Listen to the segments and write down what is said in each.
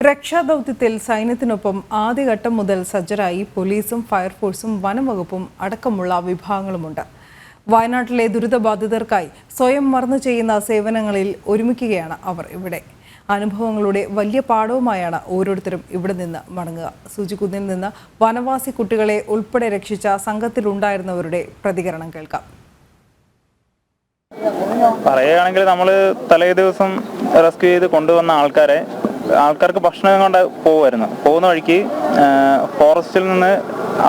രക്ഷാദൗത്യത്തിൽ സൈന്യത്തിനൊപ്പം ആദ്യഘട്ടം മുതൽ സജ്ജരായി പോലീസും ഫയർഫോഴ്സും വനംവകുപ്പും അടക്കമുള്ള വിഭാഗങ്ങളുമുണ്ട്. വയനാട്ടിലെ ദുരിതബാധിതർക്കായി സ്വയം മറന്നു ചെയ്യുന്ന സേവനങ്ങളിൽ ഒരുമിക്കുകയാണ് അവർ ഇവിടെ. അനുഭവങ്ങളുടെ വലിയ പാഠവുമായാണ് ഓരോരുത്തരും ഇവിടെ നിന്ന് മടങ്ങുക. സൂചിക്കുന്നിൽ നിന്ന് വനവാസി കുട്ടികളെ ഉൾപ്പെടെ രക്ഷിച്ച സംഘത്തിലുണ്ടായിരുന്നവരുടെ പ്രതികരണം കേൾക്കാം. പറയുകയാണെങ്കിൽ നമ്മൾ തലേ ദിവസം റെസ്ക്യൂ ചെയ്ത് കൊണ്ടുവന്ന ആൾക്കാരെ ആൾക്കാർക്ക് ഭക്ഷണം കൊണ്ട് പോകുമായിരുന്നു പോകുന്ന വഴിക്ക് ഫോറസ്റ്റിൽ നിന്ന്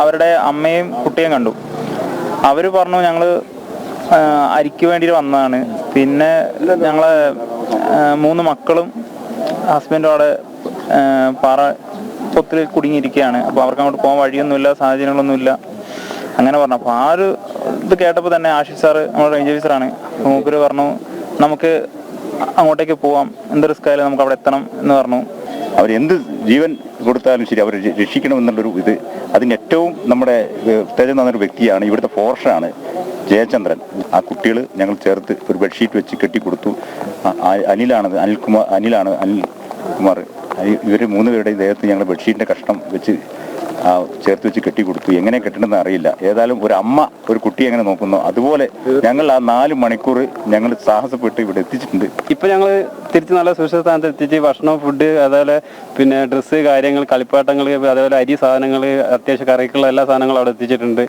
അവരുടെ അമ്മയും കുട്ടിയും കണ്ടു. അവർ പറഞ്ഞു ഞങ്ങൾ അരിക്ക് വേണ്ടി വന്നതാണ്. പിന്നെ ഞങ്ങളെ മൂന്ന് മക്കളും ഹസ്ബൻഡും അവിടെ പാറ പൊത്തിൽ കുടുങ്ങിയിരിക്കുകയാണ്. അപ്പോൾ അവർക്ക് അങ്ങോട്ട് പോകാൻ വഴിയൊന്നുമില്ല സാഹചര്യങ്ങളൊന്നുമില്ല. അങ്ങനെ പറഞ്ഞു. അപ്പോൾ ആ ഒരു ഇത് കേട്ടപ്പോൾ തന്നെ ആഷിഫ് സാറ് നമ്മുടെ റേഞ്ച് ഓഫീസറാണ്. മൂപ്പര് പറഞ്ഞു നമുക്ക് അങ്ങോട്ടേക്ക് പോവാം. എന്ത് റിസ്ക് ആയാലും നമുക്ക് അവിടെ എത്തണം എന്ന് പറഞ്ഞു. അവർ എന്ത് ജീവൻ കൊടുത്താലും ശരി അവരെ രക്ഷിക്കണമെന്നുള്ളൊരു ഇത്. അതിന് ഏറ്റവും നമ്മുടെ ഉത്തേജം തന്നൊരു വ്യക്തിയാണ് ഇവിടുത്തെ പോർഷനാണ് ജയചന്ദ്രൻ. ആ കുട്ടികൾ ഞങ്ങൾ ചേർത്ത് ഒരു ബെഡ്ഷീറ്റ് വെച്ച് കെട്ടിക്കൊടുത്തു. അനിലാണത് അനിൽകുമാർ അനിലാണ് അനിൽ കുമാർ ഇവർ മൂന്ന് പേരുടെ ദേഹത്ത് ഞങ്ങൾ ബെഡ്ഷീറ്റിന്റെ കഷ്ണം വെച്ച് ചേർത്ത് വെച്ച് കെട്ടിക്കൊടുത്തു എങ്ങനെ കെട്ടണമെന്ന് അറിയില്ല. ഏതായാലും ഒരു അമ്മ ഒരു കുട്ടിയെ എങ്ങനെ നോക്കുന്നു? അതുപോലെ ഞങ്ങൾ ആ നാല് മണിക്കൂർ ഞങ്ങൾ സാഹസപ്പെട്ട് ഇവിടെ എത്തിച്ചിട്ടുണ്ട്. ഇപ്പൊ ഞങ്ങൾ തിരിച്ച് നല്ല സുരക്ഷിത സ്ഥാനത്ത് എത്തിച്ച് ഭക്ഷണം ഫുഡ് അതേപോലെ പിന്നെ ഡ്രസ്സ് കാര്യങ്ങൾ കളിപ്പാട്ടങ്ങൾ അതേപോലെ അരി സാധനങ്ങൾ അത്യാവശ്യം കറിക്കുള്ള എല്ലാ സാധനങ്ങളും അവിടെ എത്തിച്ചിട്ടുണ്ട്.